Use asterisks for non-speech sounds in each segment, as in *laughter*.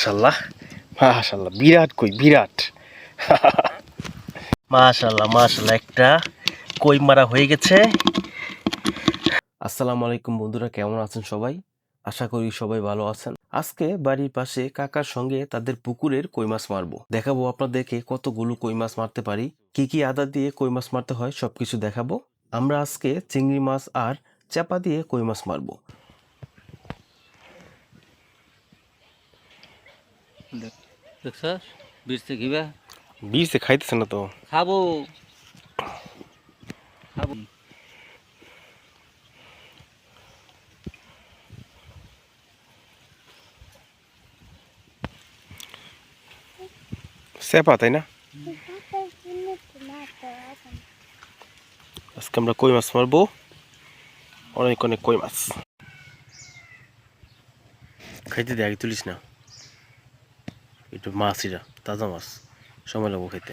মাশাল্লাহ মাশাল্লাহ বিরাট কই, বিরাট। *laughs* মাশাল্লাহ মাশাল্লাহ একটা কই মারা হয়ে গেছে। আসসালামু আলাইকুম বন্ধুরা, কেমন আছেন সবাই? আশা করি সবাই ভালো আছেন। আজকে বাড়ির পাশে কাকার সঙ্গে তাদের পুকুরের কই মাছ মারবো। দেখাবো আপনাদেরকে কতগুলো কই মাছ মারতে পারি, কি কি আদা দিয়ে কই মাছ মারতে হয়, সবকিছু দেখাবো। আমরা আজকে চিংড়ি মাছ আর চাপা দিয়ে কই মাছ মারবো। বীজে খাইতেছে না তো। খাব। খাব। সেপা তাই না? আজকে আমরা কই মাছ মারবো? অনেক অনেক কই মাছ। খাইতে দে আগে তুলিস না। একটু মাছ এটা তাজা মাছ সময় লাগবো খেতে।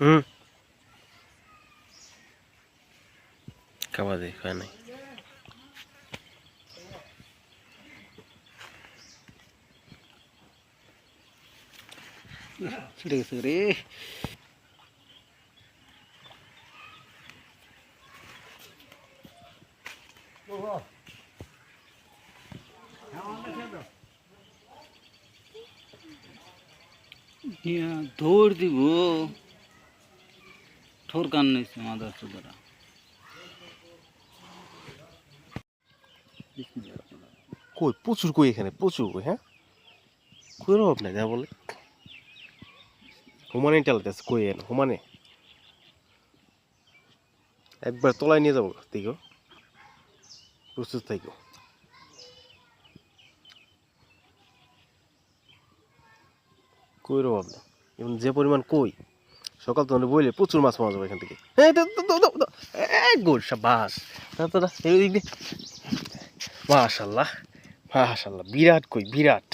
হুম। খাওয়া দে খায় নাই। ছিড়ে গেছে রে ইয়া, দৌড় দিব ঠোর কান নিয়েছে মাদার চোদারা কই প্রচুর কই এখানে প্রচুর কই হ্যাঁ কই রব নাই যা বলে হুমানে চালাতেছে কই এন? হুমানে একবার তলায় নিয়ে যাব দেখো। প্রস্তুত থাকো। কই রব না এবং যে পরিমাণ কই? সকাল তো বইলে প্রচুর মাছ পাওয়া যাবে এখান থেকে। হ্যাঁ গোল দিয়ে। মাশাল্লাহ মাশাল্লাহ, বিরাট কই, বিরাট।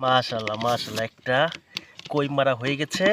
মাশাল্লাহ মাশাল্লাহ, একটা কই মারা হয়ে গেছে?